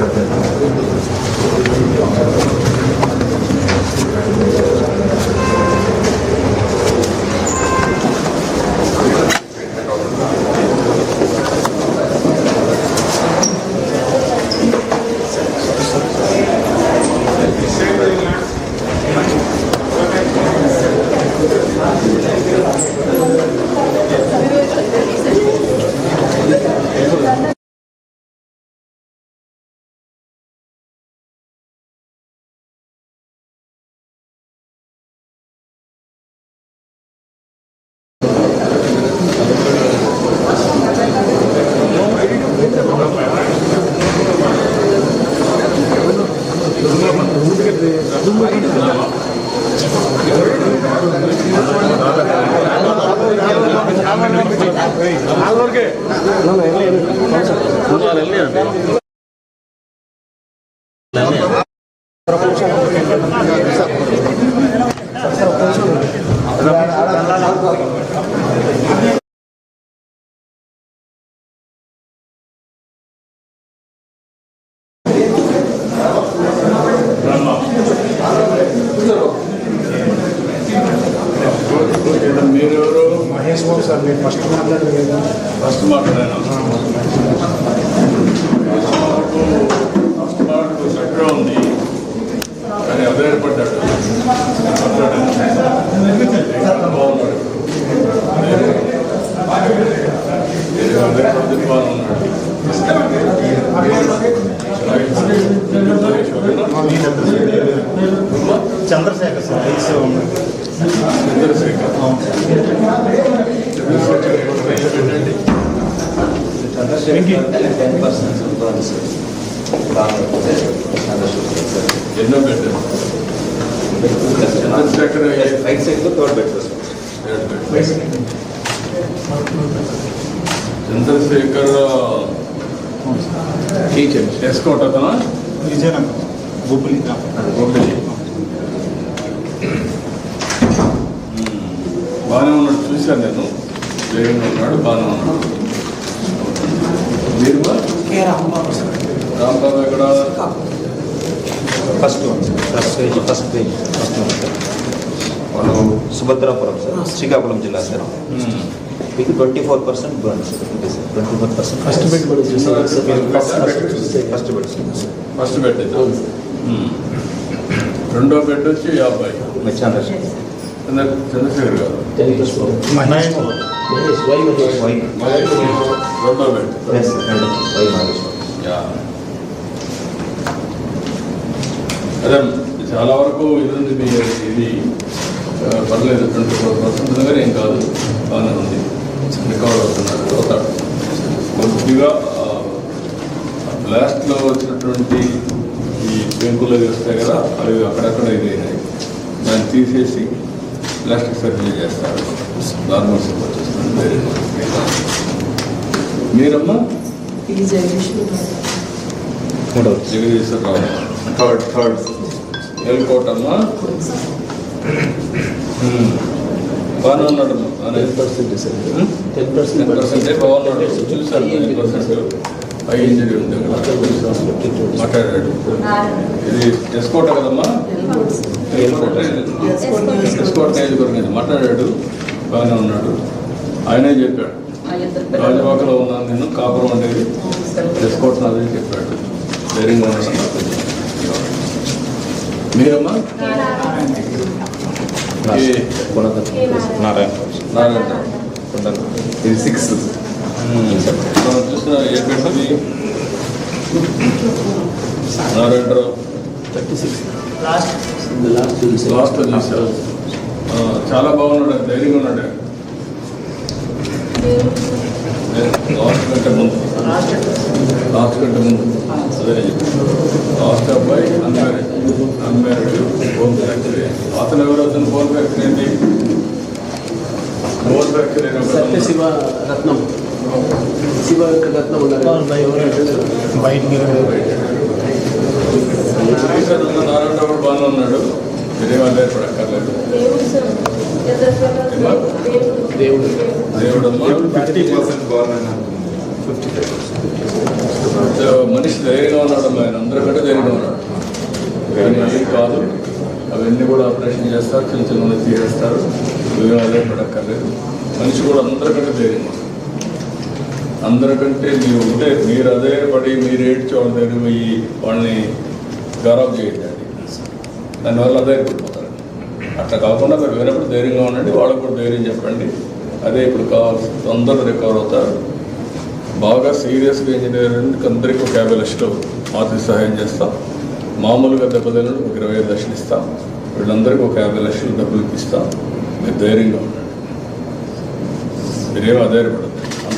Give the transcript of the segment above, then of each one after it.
やって。す ప్రపంచం మహేష్ బాబు సార్ మీరు ఫస్ట్ మాట్లాడారు కదా ఫస్ట్ మాట్లాడాను చక్కగా ఉంది కానీ అభ్యర్థపడ్డాడు Chandrashekhar sir I see Chandrashekhar. ఎన్నో పెట్టారు చంద్రశేఖర్ రైట్ సైడ్లో థర్డ్ బెడ్ చంద్రశేఖర్ ఎస్కోట్ అతనా విజయనగరం బొబ్బులి ఒకటి బాగానే ఉన్నాడు చూశాను నేను వేగంగా ఉన్నాడు బాగానే ఉన్నాడు మీరు రాంబాబు ఎక్కడ? First one. First page first page first one sir. వాళ్ళు సుభద్రాపురం సార్. శ్రీకాకుళం జిల్లా సార్. మీకు twenty four percent bonus twenty four percent first bed first bed first bed. రెండో బెడ్ వచ్చి యాభై. చంద్రశేఖర్ చంద్ర- చంద్రశేఖర్ గారు. అదే చాలా వరకు ఇది ఉంది మీ ఇది పర్లేదు ట్వంటీ ఫోర్ పర్సెంట్ దగ్గర ఏం కాదు బాగానే ఉంది. రికవర్ అవుతున్నారు అవుతాడు కొద్దిగా బ్లాస్ట్లో వచ్చినటువంటి ఈ పెంకులు వస్తాయి కదా అవి అక్కడక్కడ ఇది అయినాయి దాన్ని తీసేసి ప్లాస్టిక్ సర్జరీ చేస్తారు. నార్మల్ సెప్ వచ్చేస్తుంది. వేరే కాదు. మీరమ్మా? Jagadeeswararao third third. ఎల్కోటమ్మా బాగానే ఉన్నాడమ్మా. బాగానే. టెన్ పర్సెంటే బాగున్నాడు. చూశాను టెన్ పర్సెంట్. హై ఇంజరీ ఉంది మాట్లాడాడు ఇది ఎస్కోట కదమ్మా ఎస్కోట నియోజకవర్గం. మాట్లాడాడు బాగానే ఉన్నాడు ఆయనే చెప్పాడు రాజవాకలో ఉన్నాను నేను కాపురం ఉండేది ఎస్కోట్ నాదని చెప్పాడు ధైర్యంగా ఉన్నాడు నాకు. మీరమ్మా నారాయణ నారాయణ ఇది సిక్స్ మనం చూసిన ఏ నారాయణరావు లాస్ట్ చూసారు చాలా బాగున్నాడు ధైర్యంగా ఉన్నాడు లాస్ట్ కంటే ముందు లాస్ట్ కంటే ముందు అదే లాస్ట్ అబ్బాయి అన్మ్యారీడ్ అన్మ్యారీడ్ ఫోన్ ఫ్యాక్టరీ అతను ఎవరు అతను ఫోన్ ఫ్యాక్టరీ ఏంటి ఫోన్ ఫ్యాక్టరీ సత్యశివ రత్నం శివ రత్నం బయట శ్రీకర్ ఉన్న కూడా బాగానే ఉన్నాడు మీరేమన్నా ఏర్పడక్కర్లేదు దేవుడు దేవుడు ఫిఫ్టీ పర్సెంట్ ఫిఫ్టీ ఫైవ్ మనిషి ధైర్యంగా ఉన్నాడు ఆయన అందరికంటే ధైర్యంగా ఉన్నాడు కానీ కాదు అవన్నీ కూడా ఆపరేషన్ చేస్తారు చిన్న చిన్న తీసేస్తారు నువ్వేం అదే పడక్కర్లేదు మనిషి కూడా అందరికంటే ధైర్యంగా ఉన్నాడు అందరికంటే మీరు ఉంటే మీరు అదే పడి మీరు ఏడ్చి వాళ్ళ దగ్గర పోయి వాళ్ళని గౌరవం చేయండి. దానివల్ల అదే పడిపోతారు అట్లా కాకుండా మీరు వేరేప్పుడు ధైర్యంగా ఉండండి వాళ్ళకు కూడా ధైర్యం చెప్పండి. అదే ఇప్పుడు కావాల్సి తొందరగా రికవర్ అవుతారు. బాగా సీరియస్గా ఇంజనీరింగ్ అందరికీ ఒక యాభై లక్షలు ఆర్థిక సహాయం చేస్తాం? మామూలుగా దెబ్బతిన ఒక ఇరవై ఐదు లక్షలు ఇస్తాం. వీళ్ళందరికీ ఒక యాభై లక్షలు డబ్బులు ఇప్పిస్తాం. మీరు ధైర్యంగా ఉండండి. మీరేం అధైర్యపడదు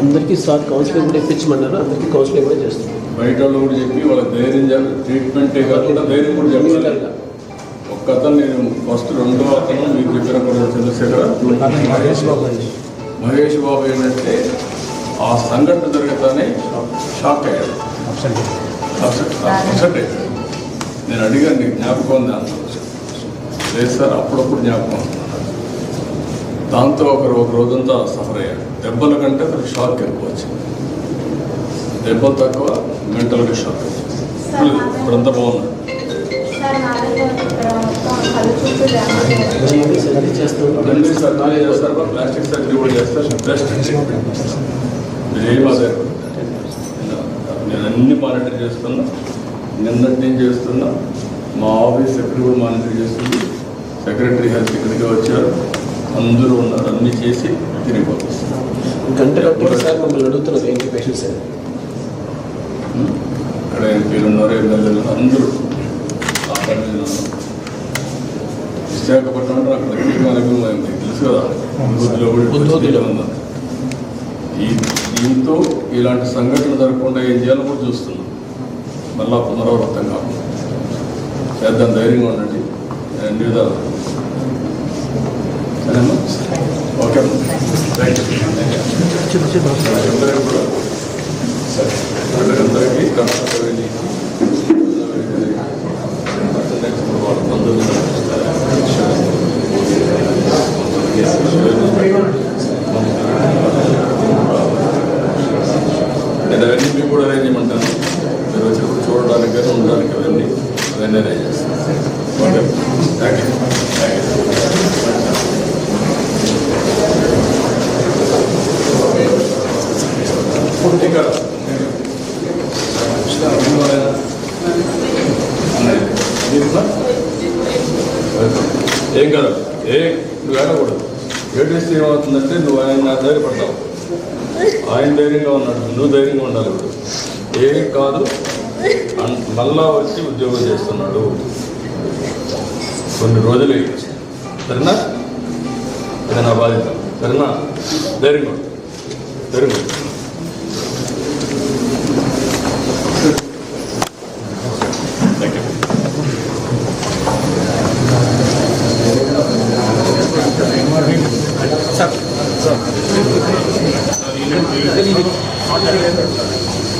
అందరికీ సార్ కౌన్సిలింగ్ కూడా ఇప్పించమన్నారు. అందరికీ కౌన్సిలింగ్ కూడా చేస్తున్నాం బయట వాళ్ళు కూడా చెప్పి వాళ్ళకి ధైర్యం ట్రీట్మెంటే కాకుండా ధైర్యం కూడా చెప్పాలి. ఒక్క అతను నేను ఫస్ట్ రెండో అతను మీకు చెప్పిన కూడా తెలిసే కదా మహేష్ బాబు అండి. మహేష్ బాబు ఏంటంటే ఆ సంఘటన జరగతానే షాక్ అయ్యాడు. అప్సెట్ అయ్యాడు. నేను అడిగాను నీకు జ్ఞాపకం ఉంది? లేదు సార్ అప్పుడప్పుడు జ్ఞాపకం. దాంతో ఒకరు ఒక రోజంతా సఫర్ అయ్యాడు దెబ్బల కంటే అతనికి షాక్ ఎక్కువ వచ్చింది. దెబ్బలు తక్కువ మెంటల్గా షాక్ వచ్చింది. ఇప్పుడు ఇప్పుడంతా బాగున్నాడు ప్లాస్టిక్ సర్జరీ కూడా చేస్తారు. బెస్ట్ ట్రీట్మెంట్ మీరేం అదే నేను అన్ని మానిటర్ చేస్తున్నా. నిన్నటి నుంచి చేస్తున్నా. మా ఆఫీస్ సెక్రటరీ కూడా మానిటర్ చేస్తుంది. సెక్రటరీ హెల్త్ ఇక్కడికి వచ్చారు. అందరూ ఉన్నారు. అన్ని చేసి తిరిగి పంపిస్తున్నారు గంట గంటకి సార్? మమ్మల్ని ఏంటి పేషెంట్స్ ఇక్కడ ఎంపీలు ఉన్నారు ఎమ్మెల్యేలు అందరూ. విశాఖపట్నం అక్కడ తెలుసు కదా. దీంతో ఇలాంటి సంఘటన జరగకుండా ఏం చేయాలో కూడా చూస్తున్నాం. మళ్ళా పునరావృతం కాకుండా. చేద్దాం ధైర్యంగా ఉండండి. నేను అన్ని విధాలు. ఓకే రైట్ అందరికీ కూడా సరే అందరికీ కర్ణాటకని వాళ్ళ బంధువులు నేను అవన్నీ మీకు కూడా అరేంజ్ చేయమంటాను మీరు వచ్చినప్పుడు చూడడానికి కానీ ఉండడానికి అవన్నీ అవన్నీ అరేంజ్ చేస్తాను okay thank you thank you ఇంకా ఏం కదా ఏ నువ్వు ఏడకూడదు ఏడిస్తే ఏమవుతుందంటే నువ్వు ఆయన ధైర్యపడతావు ఆయన ధైర్యంగా ఉన్నాడు. నువ్వు ధైర్యంగా ఉండాలి ఇప్పుడు. ఏం కాదు. మళ్ళా వచ్చి ఉద్యోగం చేస్తున్నాడు. కొన్ని రోజులు. సరేనా? ఇది నా బాధ్యత? సరేనా? ధైర్యంగా ధైర్యంగా